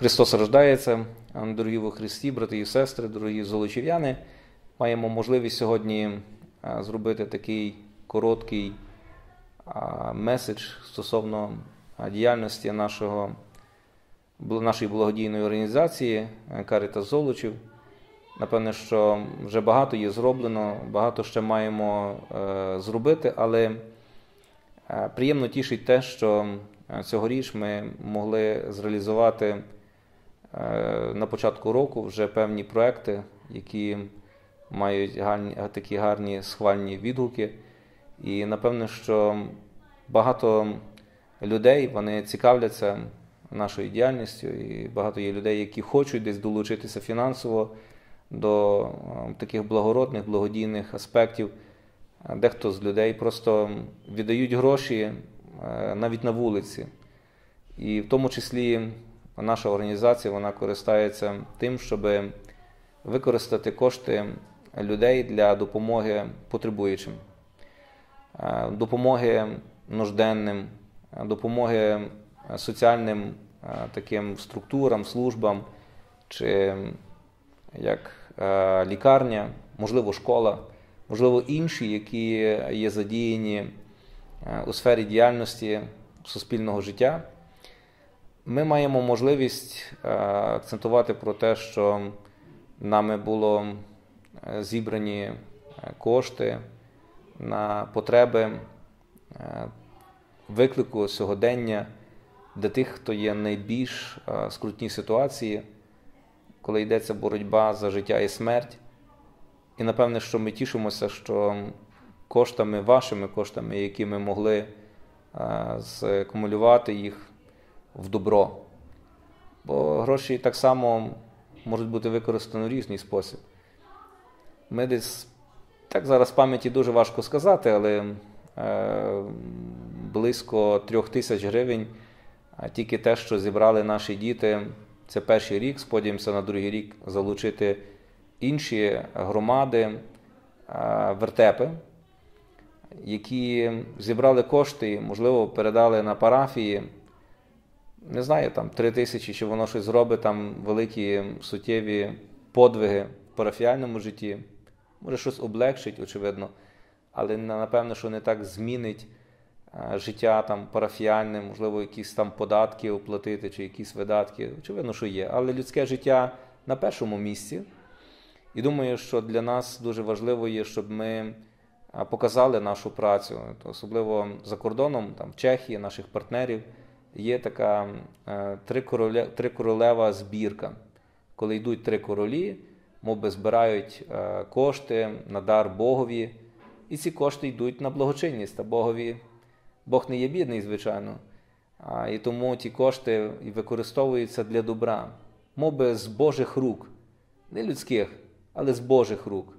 Христос рождається, дорогі во Христі, брати і сестри, дорогі золочів'яни. Маємо можливість сьогодні зробити такий короткий меседж стосовно діяльності нашого, нашої благодійної організації Каріта Золочів. Напевне, що вже багато є зроблено, багато ще маємо е, зробити, але е, приємно тішить те, що цьогоріч ми могли зреалізувати. Е, на початку року вже певні проекти, які мають гарні, такі гарні схвальні відгуки. І напевне, що багато людей вони цікавляться нашою діяльністю, і багато є людей, які хочуть десь долучитися фінансово до е, таких благородних, благодійних аспектів. Дехто з людей просто віддають гроші е, навіть на вулиці. І в тому числі наша організація вона користається тим, щоб використати кошти людей для допомоги потребуючим, е, допомоги нужденним, допомоги соціальним е, таким структурам, службам, чи як е, лікарня, можливо, школа, можливо, інші, які є задіяні у сфері діяльності суспільного життя. Ми маємо можливість е, акцентувати про те, що нами було е, зібрані е, кошти на потреби виклику сьогодення для тих, хто є найбільш скрутній ситуації, коли йдеться боротьба за життя і смерть. І напевне, що ми тішимося, що коштами, вашими коштами, які ми могли закумулювати їх в добро. Бо гроші так само можуть бути використані в різний спосіб. Ми десь, так зараз пам'яті дуже важко сказати, але е, близько трьох тисяч гривень, тільки те, що зібрали наші діти, це перший рік, сподіваємося на другий рік залучити інші громади, е, вертепи, які зібрали кошти, можливо, передали на парафії не знаю, там 3 тисячі, чи воно щось зробить, там великі суттєві подвиги в парафіальному житті. Може, щось облегшить, очевидно, але напевно, що не так змінить життя там парафіальне, можливо, якісь там податки оплатити чи якісь видатки. Очевидно, що є. Але людське життя на першому місці. І думаю, що для нас дуже важливо є, щоб ми показали нашу працю, особливо за кордоном, там в Чехії, наших партнерів є така е, трикоролева збірка. Коли йдуть три королі, моби збирають е, кошти на дар Богові, і ці кошти йдуть на благочинність. А Богові Бог не є бідний, звичайно. І тому ті кошти використовуються для добра, моби з Божих рук, не людських, але з Божих рук.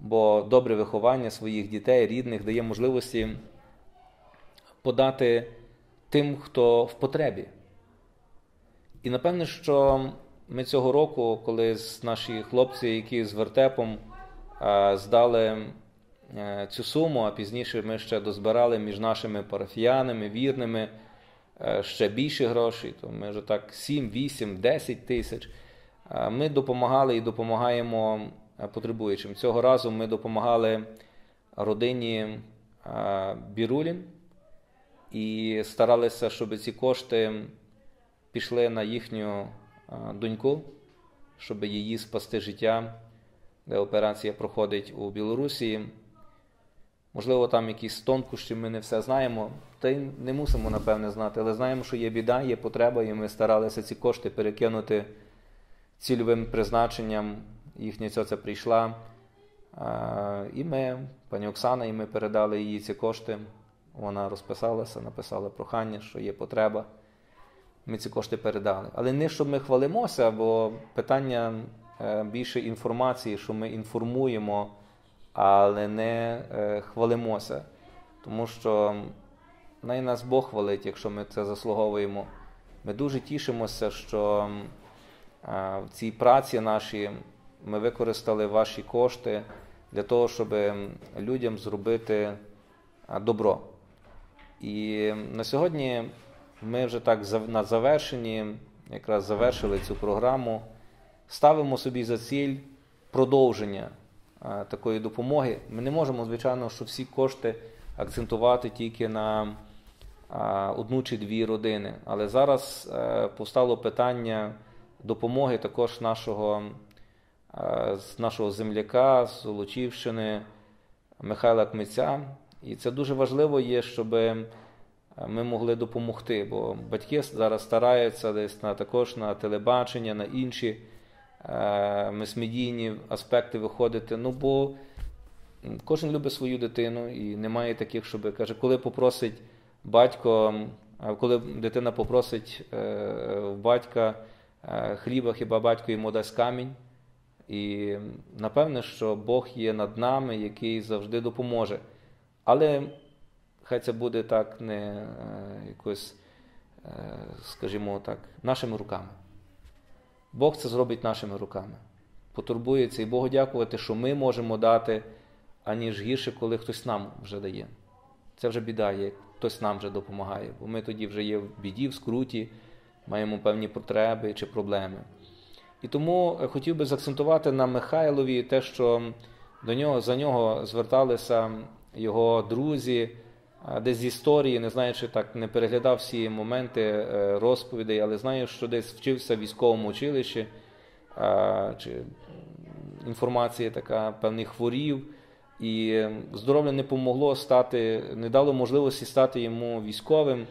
Бо добре виховання своїх дітей, рідних дає можливості подати тим, хто в потребі. І напевне, що ми цього року, коли наші хлопці, які з вертепом здали е, цю суму, а пізніше ми ще дозбирали між нашими парафіянами, вірними е, ще більше грошей, то ми вже так 7, 8, 10 тисяч. Ми допомагали і допомагаємо е, потребуючим. Цього разу ми допомагали родині Бірулін і старалися, щоб ці кошти пішли на їхню доньку, щоб її спасти життя, де операція проходить у Білорусі. Можливо, там якісь тонкощі, ми не все знаємо, та й не мусимо, напевне, знати, але знаємо, що є біда, є потреба, і ми старалися ці кошти перекинути цільовим призначенням. Їхня цьоця прийшла. І ми, пані Оксана, і ми передали їй ці кошти. Вона розписалася, написала прохання, що є потреба. Ми ці кошти передали. Але не щоб ми хвалимося, бо питання е, більше інформації, що ми інформуємо, але не е, хвалимося. Тому що най нас Бог хвалить, якщо ми це заслуговуємо. Ми дуже тішимося, що е, в цій праці нашій ми використали ваші кошти для того, щоб людям зробити добро. І на сьогодні ми вже так на завершенні якраз завершили цю програму. Ставимо собі за ціль продовження такої допомоги. Ми не можемо, звичайно, що всі кошти акцентувати тільки на одну чи дві родини. Але зараз е, постало питання допомоги також нашого, нашого земляка, з Золочівщини Михайла Кмиця. І це дуже важливо є, щоб ми могли допомогти. Бо батьки зараз стараються десь на також на телебачення, на інші е, мисмедійні аспекти виходити. Ну бо кожен любить свою дитину і немає таких, щоб каже, коли попросить батько, коли дитина попросить е, батька е, хліба, хіба батько йому дасть камінь. І напевне, що Бог є над нами, який завжди допоможе. Але хай це буде так не е, якось, е, скажімо так, нашими руками. Бог це зробить нашими руками. Потурбується і Богу дякувати, що ми можемо дати, аніж гірше, коли хтось нам вже дає. Це вже біда, як хтось нам вже допомагає, бо ми тоді вже є в біді, в скруті, маємо певні потреби чи проблеми. І тому хотів би заакцентувати на Михайлові те, що до нього, за нього зверталися його друзі, десь з історії, не знаю, чи так не переглядав всі моменти е, розповідей, але знаю, що десь вчився в військовому училищі, чи інформація така певних хворів. І здоров'я не помогло стати, не дало можливості стати йому військовим.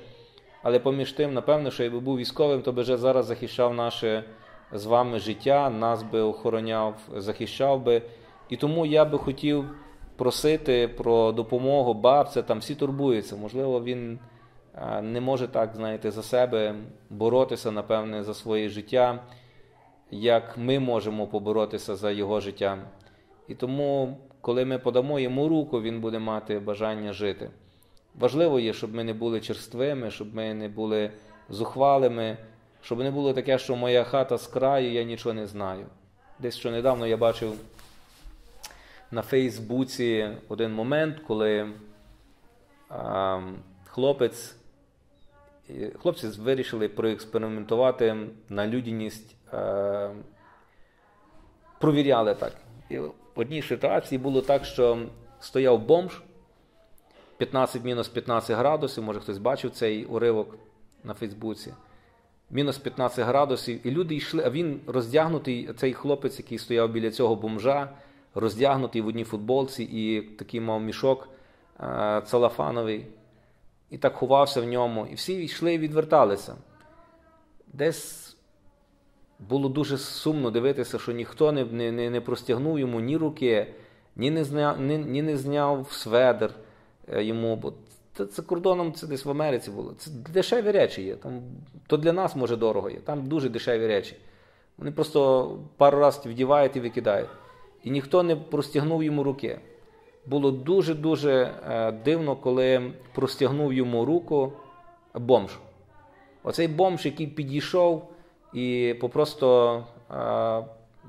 Але поміж тим, напевно, що якби був військовим, то би вже зараз захищав наше з вами життя, нас би охороняв, захищав би. І тому я би хотів просити про допомогу бабця, там всі турбуються. Можливо, він не може так, знаєте, за себе боротися, напевне, за своє життя, як ми можемо поборотися за його життя. І тому, коли ми подамо йому руку, він буде мати бажання жити. Важливо є, щоб ми не були черствими, щоб ми не були зухвалими, щоб не було таке, що моя хата з краю, я нічого не знаю. Десь що недавно я бачив на Фейсбуці один момент, коли а, хлопець, хлопці вирішили проекспериментувати на людяність, а, провіряли так. І в одній ситуації було так, що стояв бомж 15 мінус 15 градусів, може хтось бачив цей уривок на Фейсбуці. Мінус 15 градусів, і люди йшли, а він роздягнутий, цей хлопець, який стояв біля цього бомжа роздягнутий в одній футболці і такий мав мішок е, целофановий, і так ховався в ньому. І всі йшли і відверталися. Десь було дуже сумно дивитися, що ніхто не не, не простягнув йому ні руки, ні не зняв ні, ні не зняв сведер е, йому. бо це, це кордоном це десь в Америці було. Це дешеві речі є. Там, То для нас може дорого є. Там дуже дешеві речі. Вони просто пару разів вдівають і викидають і ніхто не простягнув йому руки. Було дуже-дуже е, дивно, коли простягнув йому руку бомж. Оцей бомж, який підійшов, і попросто е,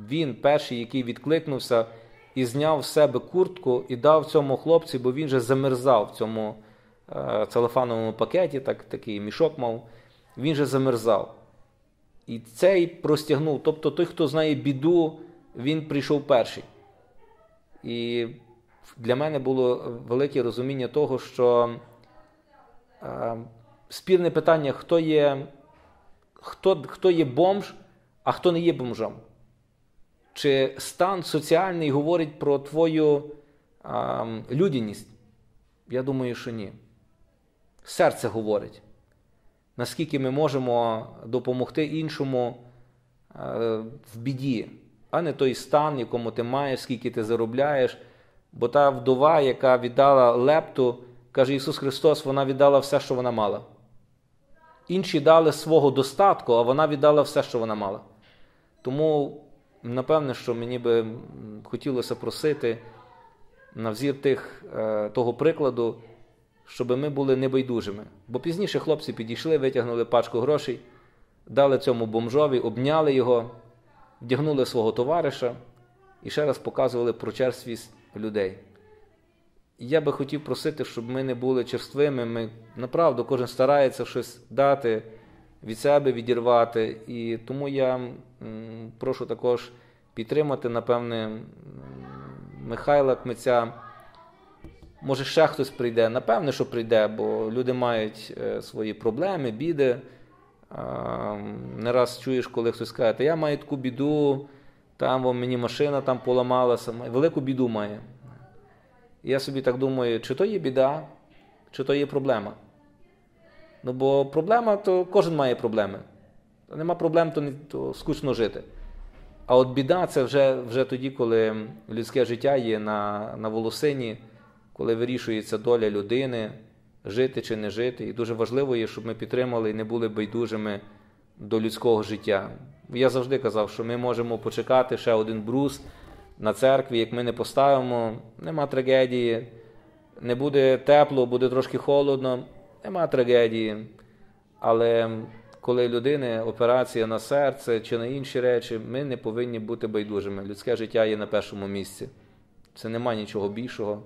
він перший, який відкликнувся і зняв з себе куртку і дав цьому хлопцю, бо він же замерзав в цьому е, целофановому пакеті, так, такий мішок мав, він же замерзав. І цей простягнув. Тобто той, хто знає біду, він прийшов перший. І для мене було велике розуміння того, що е, спірне питання, хто є хто, хто є бомж, а хто не є бомжом. Чи стан соціальний говорить про твою е, людяність? Я думаю, що ні. Серце говорить. Наскільки ми можемо допомогти іншому е, в біді а не той стан, якому ти маєш, скільки ти заробляєш. Бо та вдова, яка віддала лепту, каже Ісус Христос, вона віддала все, що вона мала. Інші дали свого достатку, а вона віддала все, що вона мала. Тому, напевне, що мені би хотілося просити на взір тих, е, того прикладу, щоб ми були небайдужими. Бо пізніше хлопці підійшли, витягнули пачку грошей, дали цьому бомжові, обняли його вдягнули свого товариша і ще раз показували про черствість людей. Я би хотів просити, щоб ми не були черствими. Ми направду кожен старається щось дати від себе відірвати. І тому я прошу також підтримати, напевне, Михайла Кмиця. Може, ще хтось прийде. Напевне, що прийде, бо люди мають е, свої проблеми, біди. Не раз чуєш, коли хтось каже, «Та я маю таку біду, там во, мені машина там поламалася, велику біду має. Я собі так думаю, чи то є біда, чи то є проблема. Ну, бо проблема, то кожен має проблеми. Нема проблем, то, не, то скучно жити. А от біда це вже, вже тоді, коли людське життя є на, на волосині, коли вирішується доля людини, жити чи не жити. І дуже важливо є, щоб ми підтримали і не були байдужими до людського життя. Я завжди казав, що ми можемо почекати ще один брус на церкві, як ми не поставимо, нема трагедії, не буде тепло, буде трошки холодно, нема трагедії. Але коли людини операція на серце чи на інші речі, ми не повинні бути байдужими. Людське життя є на першому місці. Це немає нічого більшого.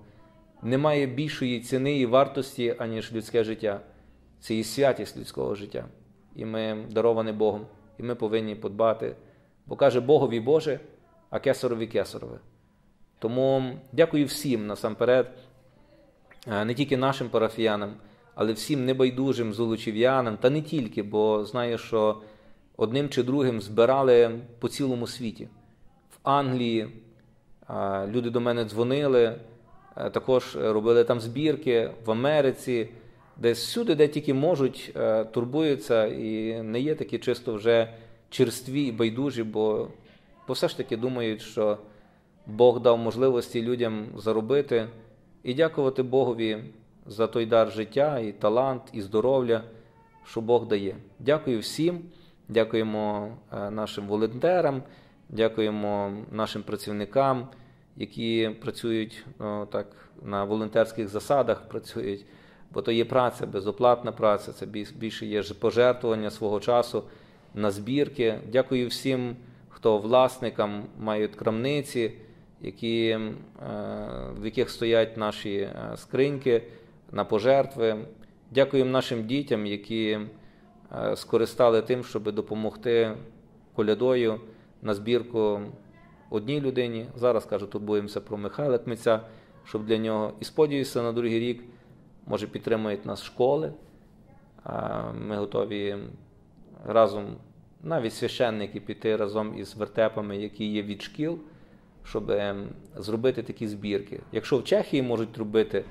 Немає більшої ціни і вартості, аніж людське життя. Це і святість людського життя. І ми даровані Богом. І ми повинні подбати. Бо каже Богові Боже, а кесарові кесарове. Тому дякую всім насамперед, не тільки нашим парафіянам, але всім небайдужим золочів'янам, та не тільки, бо знаю, що одним чи другим збирали по цілому світі. В Англії люди до мене дзвонили, також робили там збірки в Америці, десь всюди, де тільки можуть, турбуються і не є такі чисто вже черстві і байдужі, бо, бо все ж таки думають, що Бог дав можливості людям заробити. І дякувати Богові за той дар життя, і талант, і здоров'я, що Бог дає. Дякую всім, дякуємо нашим волонтерам, дякуємо нашим працівникам, які працюють ну, так, на волонтерських засадах, працюють, бо то є праця, безоплатна праця, це більше є пожертвування свого часу на збірки. Дякую всім, хто власникам мають крамниці, які, в яких стоять наші скриньки на пожертви. Дякуємо нашим дітям, які скористали тим, щоб допомогти колядою на збірку одній людині. Зараз кажу, турбуємося про Михайла Кмиця, щоб для нього. І сподіваюся, на другий рік, може, підтримують нас школи. Ми готові разом, навіть священники, піти разом із вертепами, які є від шкіл, щоб зробити такі збірки. Якщо в Чехії можуть робити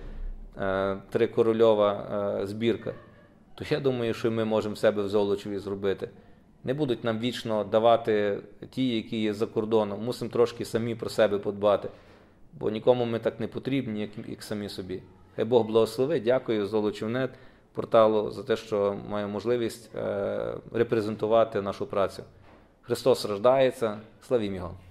трикорольова збірка, то я думаю, що ми можемо себе в Золочеві зробити. Не будуть нам вічно давати ті, які є за кордоном. Мусимо трошки самі про себе подбати, бо нікому ми так не потрібні, як, як самі собі. Хай Бог благословить. Дякую Золочівнет порталу за те, що маю можливість е, репрезентувати нашу працю. Христос рождається, славім Його!